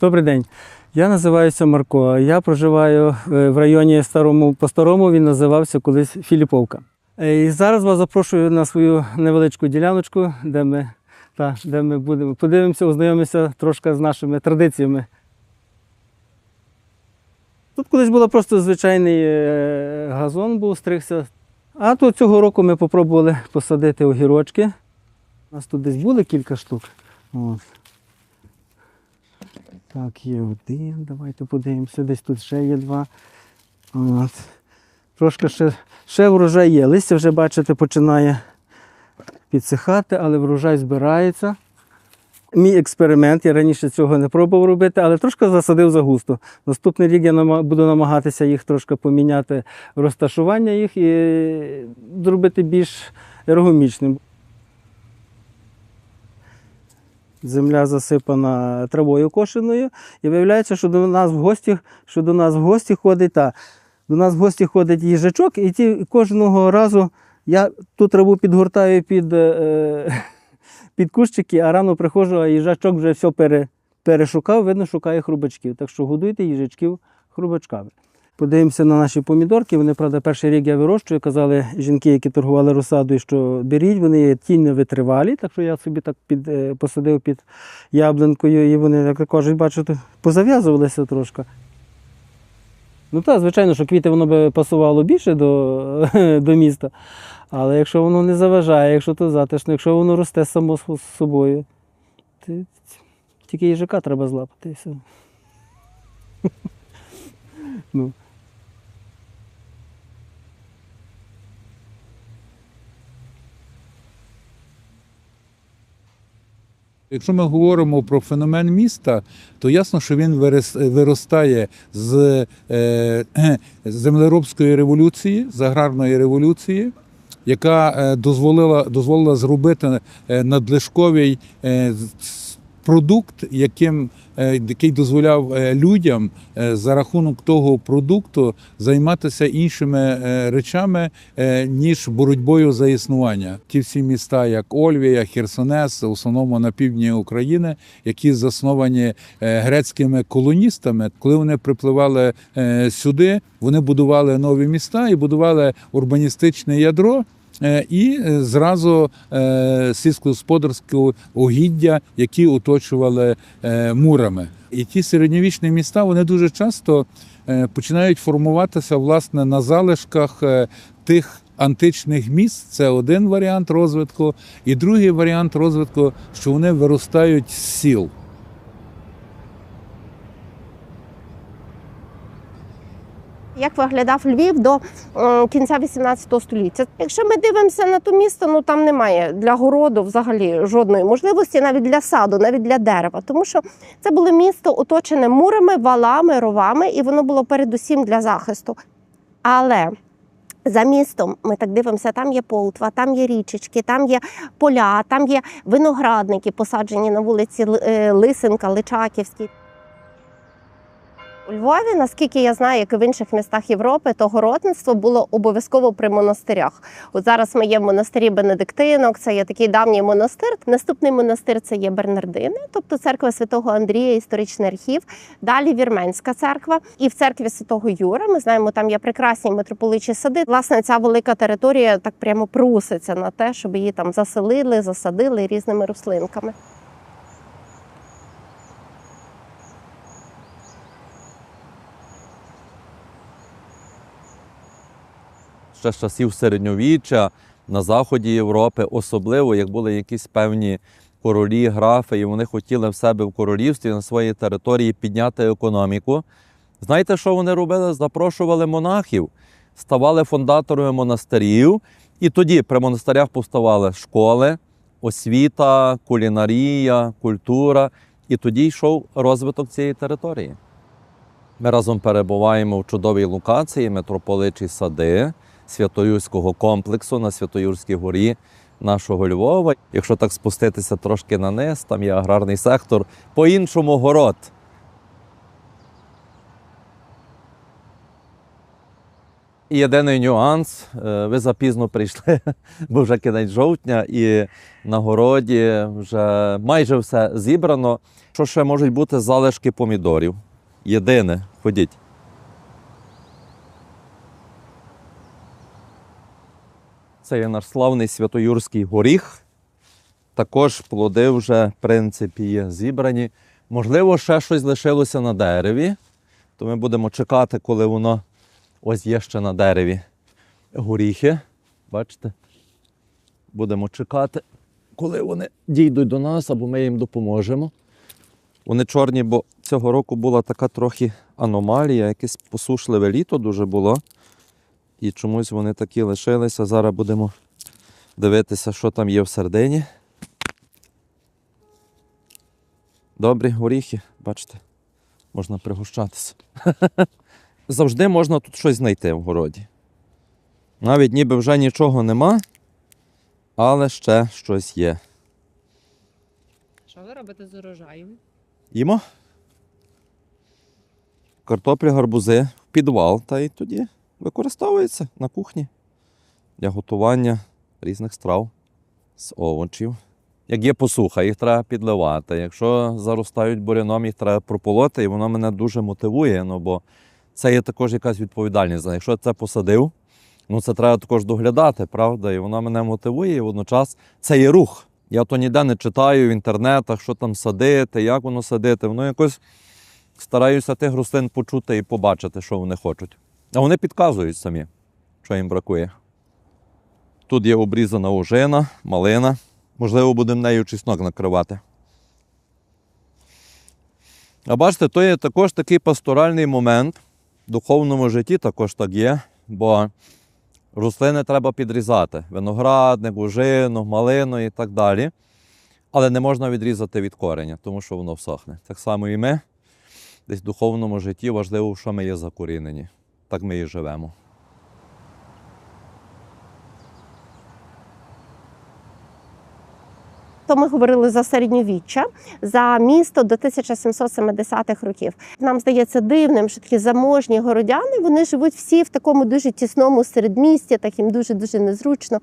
Добрий день. Я називаюся Марко. Я проживаю е, в районі Старому по-старому. Він називався колись Філіповка. Е, І зараз вас запрошую на свою невеличку діляночку, де ми, та, де ми будемо подивимося, ознайомимося трошки з нашими традиціями. Тут колись був просто звичайний е, газон, був стригся. А тут цього року ми спробували посадити огірочки. У нас тут десь були кілька штук. От. Так, є один. Давайте подивимося. Десь тут ще є два. От. Трошки ще, ще врожай є. Листя вже, бачите, починає підсихати, але врожай збирається. Мій експеримент, я раніше цього не пробував робити, але трошки засадив загусто. Наступний рік я буду намагатися їх трошки поміняти розташування їх і зробити більш ергомічним. Земля засипана травою кошеною, і виявляється, що до нас в гості, що до нас в гості ходить та до нас в гості ходить їжачок, і ті кожного разу я ту траву підгортаю під, е, під кущики, а рано приходжу, а їжачок вже все пере, перешукав, видно, шукає хрубачків. Так що годуйте їжачків хрубачками. Подивимося на наші помідорки. Вони, правда, перший рік я вирощую. Казали жінки, які торгували розсадою, що беріть, вони є тінь витривалі, так що я собі так під, е, посадив під яблункою, і вони, як кажуть, бачите, позав'язувалися трошки. Ну так, звичайно, що квіти воно би пасувало більше до, до міста. Але якщо воно не заважає, якщо то затишно, якщо воно росте само з собою, тільки їжака треба злапати. Ну. Якщо ми говоримо про феномен міста, то ясно, що він вирос- виростає з е, землеробської революції, з аграрної революції, яка е, дозволила, дозволила зробити е, надлишковий продукт, яким, е, який дозволяв е, людям е, за рахунок того продукту займатися іншими речами, ніж боротьбою за існування. Ті всі міста, як Ольвія, Херсонес, в основному на півдні України, які засновані грецькими колоністами, коли вони припливали сюди, вони будували нові міста і будували урбаністичне ядро. Е, І е, зразу е, сільськогосподарське угіддя, які оточували мурами. І ті середньовічні міста вони дуже часто починають формуватися власне на залишках тих античних міст. Це один варіант розвитку, і другий варіант розвитку, що вони виростають з сіл. Як виглядав Львів до е, кінця 18 століття? Якщо ми дивимося на то місто, ну там немає для городу взагалі жодної можливості, навіть для саду, навіть для дерева, тому що це було місто оточене мурами, валами, ровами, і воно було передусім для захисту. Але за містом ми так дивимося, там є полтва, там є річечки, там є поля, там є виноградники, посаджені на вулиці е, Лисенка, Личаківській. У Львові, наскільки я знаю, як і в інших містах Європи, то городництво було обов'язково при монастирях. От зараз ми є в монастирі Бенедиктинок, це є такий давній монастир. Наступний монастир це є Бернардини, тобто церква святого Андрія, історичний архів. Далі Вірменська церква. І в церкві святого Юра ми знаємо, там є прекрасні митрополичі сади. Власне, ця велика територія так прямо пруситься на те, щоб її там заселили, засадили різними рослинками. Ще з часів середньовіччя на заході Європи, особливо як були якісь певні королі, графи, і вони хотіли в себе в королівстві на своїй території підняти економіку. Знаєте, що вони робили? Запрошували монахів, ставали фундаторами монастирів, і тоді при монастирях повставали школи, освіта, кулінарія, культура. І тоді йшов розвиток цієї території. Ми разом перебуваємо в чудовій локації митрополичі сади Святоюрського комплексу на Святоюрській горі нашого Львова. Якщо так спуститися трошки на низ, там є аграрний сектор, по-іншому город. Єдиний нюанс, е, ви запізно прийшли, бо вже кінець жовтня, і на городі вже майже все зібрано. Що ще можуть бути залишки помідорів? Єдине, ходіть. Це є наш славний святоюрський горіх. Також плоди вже, в принципі, є зібрані. Можливо, ще щось лишилося на дереві, то ми будемо чекати, коли воно ось є ще на дереві горіхи. Бачите? Будемо чекати, коли вони дійдуть до нас, або ми їм допоможемо. Вони чорні, бо цього року була така трохи аномалія, якесь посушливе літо дуже було. І чомусь вони такі лишилися. Зараз будемо дивитися, що там є всередині. Добрі горіхи, бачите, можна пригощатися. Завжди можна тут щось знайти в городі. Навіть ніби вже нічого нема, але ще щось є. Що ви робите з урожаєм? Їмо. Картоплі, гарбузи в підвал, та й тоді використовується на кухні для готування різних страв з овочів. Як є посуха, їх треба підливати. Якщо заростають буряном, їх треба прополоти, і воно мене дуже мотивує, ну, бо це є також якась відповідальність. Якщо я це посадив, ну це треба також доглядати, правда? І воно мене мотивує, і водночас це є рух. Я то ніде не читаю в інтернетах, що там садити, як воно садити. Воно якось стараюся тих рослин почути і побачити, що вони хочуть. А вони підказують самі, що їм бракує. Тут є обрізана ожина, малина. Можливо, будемо нею чеснок накривати. А бачите, то є також такий пасторальний момент. В духовному житті також так є, бо рослини треба підрізати. Виноградник, ожину, малину і так далі. Але не можна відрізати від кореня, тому що воно всохне. Так само і ми десь в духовному житті важливо, що ми є закорінені. Так ми і живемо. То ми говорили за середньовіччя, за місто до 1770-х років. Нам здається дивним, що такі заможні городяни вони живуть всі в такому дуже тісному середмісті, так їм дуже дуже незручно.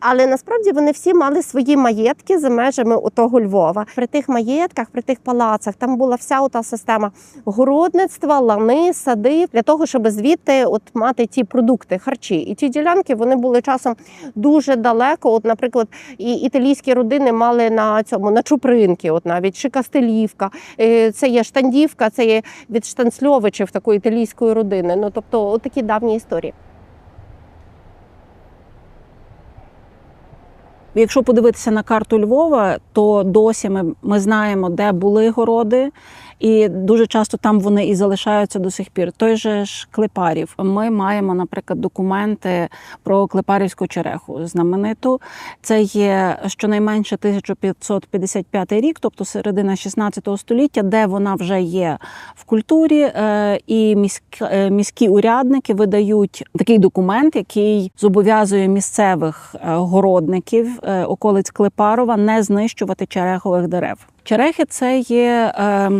Але насправді вони всі мали свої маєтки за межами отого Львова. При тих маєтках, при тих палацах, там була вся ота система городництва, лани, сади для того, щоб звідти от мати ті продукти, харчі. І ті ділянки вони були часом дуже далеко. От, наприклад, і італійські родини мали на цьому на Чупринки, от навіть Шикастелівка, Кастелівка. це є Штандівка, це є від Штанцльовичів такої італійської родини. Ну тобто, такі давні історії. Якщо подивитися на карту Львова, то досі ми, ми знаємо, де були городи, і дуже часто там вони і залишаються до сих пір. Той же ж Клепарів. Ми маємо, наприклад, документи про Клепарівську череху знамениту. Це є щонайменше 1555 рік, тобто середина 16 століття, де вона вже є в культурі, е, і е, міські урядники видають такий документ, який зобов'язує місцевих е, городників околиць Клепарова не знищувати черехових дерев. Черехи це є е,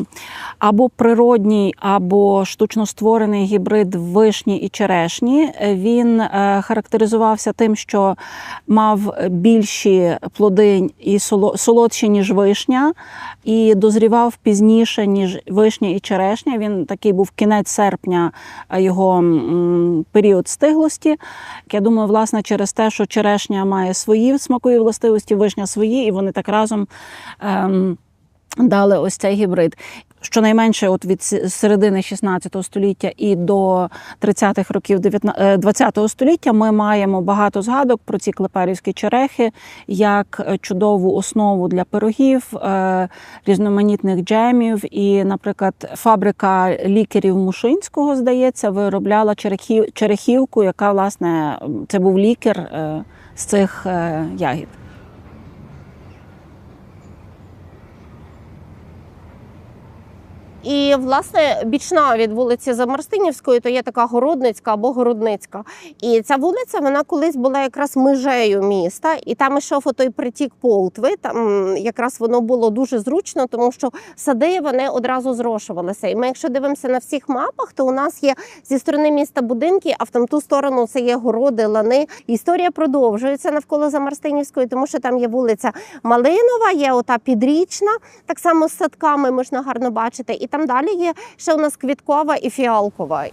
або природній, або штучно створений гібрид вишні і черешні. Він е, характеризувався тим, що мав більші плоди і солодші, ніж вишня, і дозрівав пізніше, ніж вишня і черешня. Він такий був кінець серпня е, його період стиглості. Я думаю, власне, через те, що черешня має свої смакові властивості, вишня свої, і вони так разом. Ем, дали ось цей гібрид. Щонайменше от від середини 16 століття і до 30-х років 20 століття ми маємо багато згадок про ці клепарівські черехи як е, чудову основу для пирогів, е, різноманітних джемів. І, наприклад, фабрика лікарів Мушинського, здається, виробляла черехів, черехівку, яка власне це був лікар е, з цих е, ягід. І власне бічна від вулиці Замарстинівської, то є така Городницька або Городницька. І ця вулиця вона колись була якраз межею міста, і там ішов отой притік Полтви. Там якраз воно було дуже зручно, тому що сади вони одразу зрошувалися. І ми, якщо дивимося на всіх мапах, то у нас є зі сторони міста будинки, а в там ту сторону це є городи, лани. Історія продовжується навколо Замарстинівської, тому що там є вулиця Малинова, є ота підрічна, так само з садками можна гарно бачити. І там далі є ще у нас квіткова і фіалкова.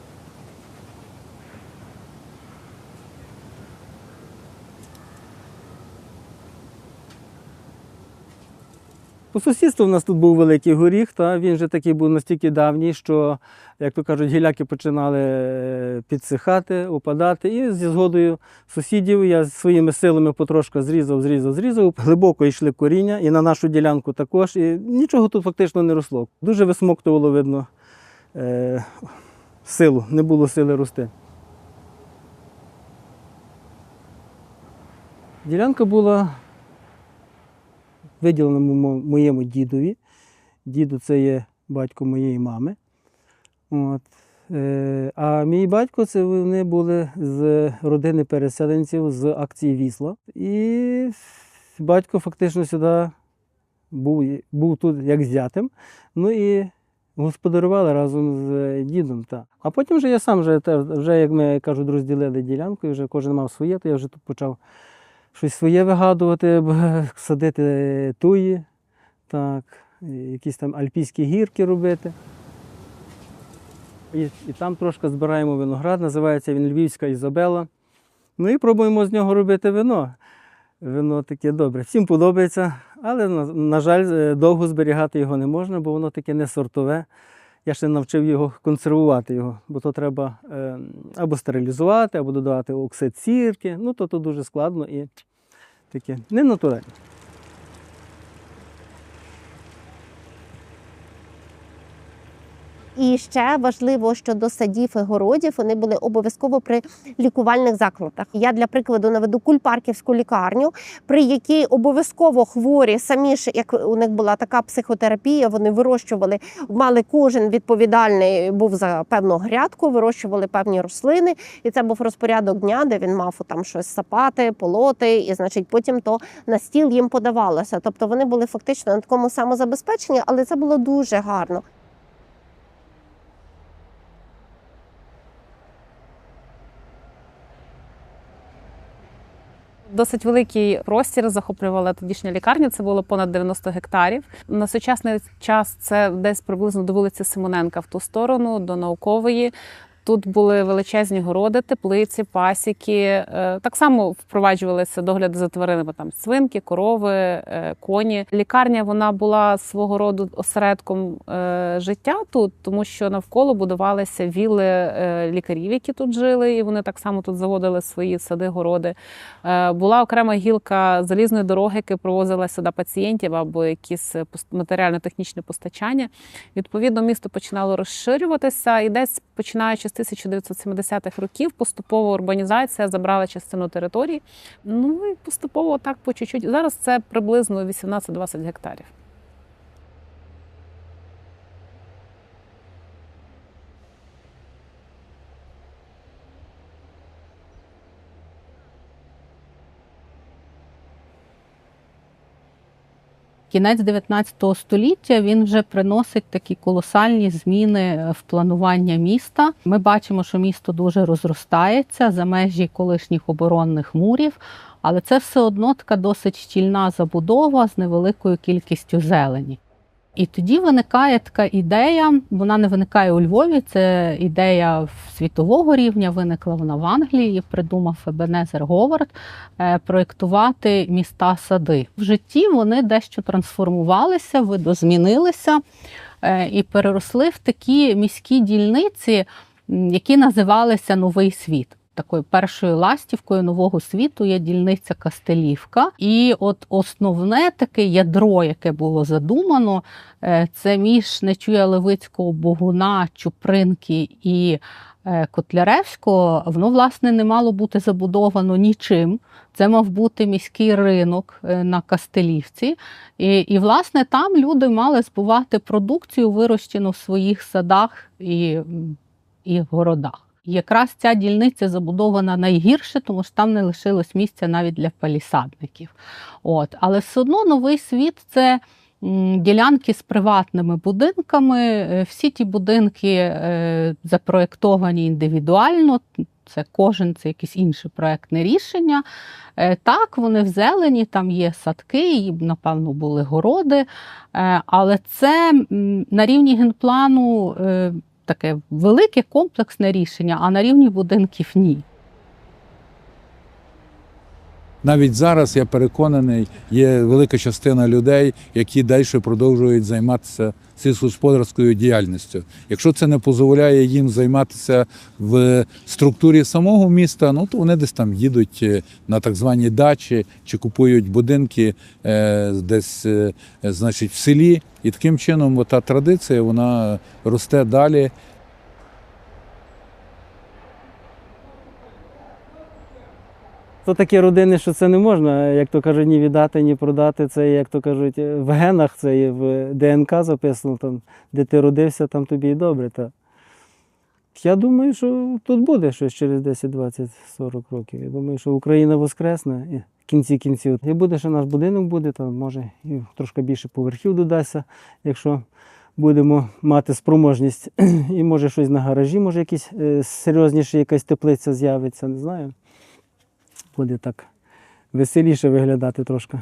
По сусідству в нас тут був великий горіх, та він же такий був настільки давній, що, як то кажуть, гіляки починали е, підсихати, опадати. І зі згодою сусідів я своїми силами потрошку зрізав, зрізав, зрізав. Глибоко йшли коріння, і на нашу ділянку також. І нічого тут фактично не росло. Дуже висмоктувало, видно, е, силу, не було сили рости. Ділянка була виділена мо- моєму дідові. Діду це є батько моєї мами. От. Е, а мій батько це вони були з родини переселенців з акції Вісла. І батько фактично сюди був, був тут як зятем. Ну і господарювали разом з дідом. Та. А потім вже я сам вже, вже як ми кажуть, розділили ділянку, і вже кожен мав своє, то я вже тут почав щось своє вигадувати, садити туї, так, якісь там альпійські гірки робити. І, і там трошки збираємо виноград, називається він Львівська Ізабела. Ну і пробуємо з нього робити вино. Вино таке добре. Всім подобається, але, на, на жаль, е, довго зберігати його не можна, бо воно таке не сортове. Я ще навчив його консервувати його, бо то треба е, або стерилізувати, або додавати оксид сірки. Ну, то, то дуже складно і таке не І ще важливо, що до садів і городів вони були обов'язково при лікувальних закладах. Я для прикладу наведу кульпарківську лікарню, при якій обов'язково хворі самі ж, як у них була така психотерапія, вони вирощували, мали кожен відповідальний був за певну грядку, вирощували певні рослини, і це був розпорядок дня, де він мав там щось сапати, полоти, і значить потім то на стіл їм подавалося. Тобто вони були фактично на такому самозабезпеченні, але це було дуже гарно. Досить великий простір захоплювала тодішня лікарня. Це було понад 90 гектарів. На сучасний час це десь приблизно до вулиці Симоненка в ту сторону, до наукової. Тут були величезні городи, теплиці, пасіки. Е, Так само впроваджувалися догляди за тваринами, там свинки, корови, е, коні. Лікарня вона була свого роду осередком е, життя тут, тому що навколо будувалися віли лікарів, які тут жили, і вони так само тут заводили свої сади, городи. Була окрема гілка залізної дороги, яка провозила сюди пацієнтів або якісь матеріально-технічне постачання. Відповідно, місто починало розширюватися, і десь починаючи з 1970-х років поступово урбанізація забрала частину території. Ну і поступово так по чуть-чуть. Зараз це приблизно 18-20 гектарів. Кінець 19 століття він вже приносить такі колосальні зміни е, в планування міста. Ми бачимо, що місто дуже розростається за межі колишніх оборонних мурів, але це все одно така досить щільна забудова з невеликою кількістю зелені. І тоді виникає така ідея, вона не виникає у Львові, це ідея світового рівня, виникла вона в Англії, придумав Ебенезер Говард е, проєктувати міста-сади. В житті вони дещо трансформувалися, видозмінилися е, і переросли в такі міські дільниці, які називалися Новий світ. Такою першою ластівкою нового світу є дільниця Кастелівка. І от основне таке ядро, яке було задумано, е, це між Нечуя Левицького Богуна, Чупринки і е, Котляревського, воно власне не мало бути забудовано нічим. Це мав бути міський ринок е, на Кастелівці. І, і власне там люди мали збувати продукцію, вирощену в своїх садах і, і городах. Якраз ця дільниця забудована найгірше, тому що там не лишилось місця навіть для палісадників. От. Але все одно новий світ це ділянки з приватними будинками. Е, Всі ті будинки е, запроєктовані індивідуально. Це кожен це якесь інше проектне рішення. Е, Так, вони в зелені, там є садки, і, напевно, були городи. Але це на рівні генплану таке велике комплексне рішення, а на рівні будинків ні. Навіть зараз я переконаний, є велика частина людей, які далі продовжують займатися сільськогосподарською діяльністю. Якщо це не дозволяє їм займатися в структурі самого міста, ну то вони десь там їдуть е, на так звані дачі чи купують будинки е, десь, е, значить, в селі. І таким чином та традиція вона росте далі. То такі родини, що це не можна, як то кажуть, ні віддати, ні продати. Це, як то кажуть, в генах, це є в ДНК записано, там, де ти родився, там тобі і добре. Та. Я думаю, що тут буде щось через 10, 20, 40 років. Я думаю, що Україна воскресне і в кінці кінців. І буде, що наш будинок буде, то може і трошки більше поверхів додасться, якщо будемо мати спроможність. І може щось на гаражі, може якісь е, серйозніше, якась теплиця з'явиться, не знаю буде так веселіше виглядати трошки.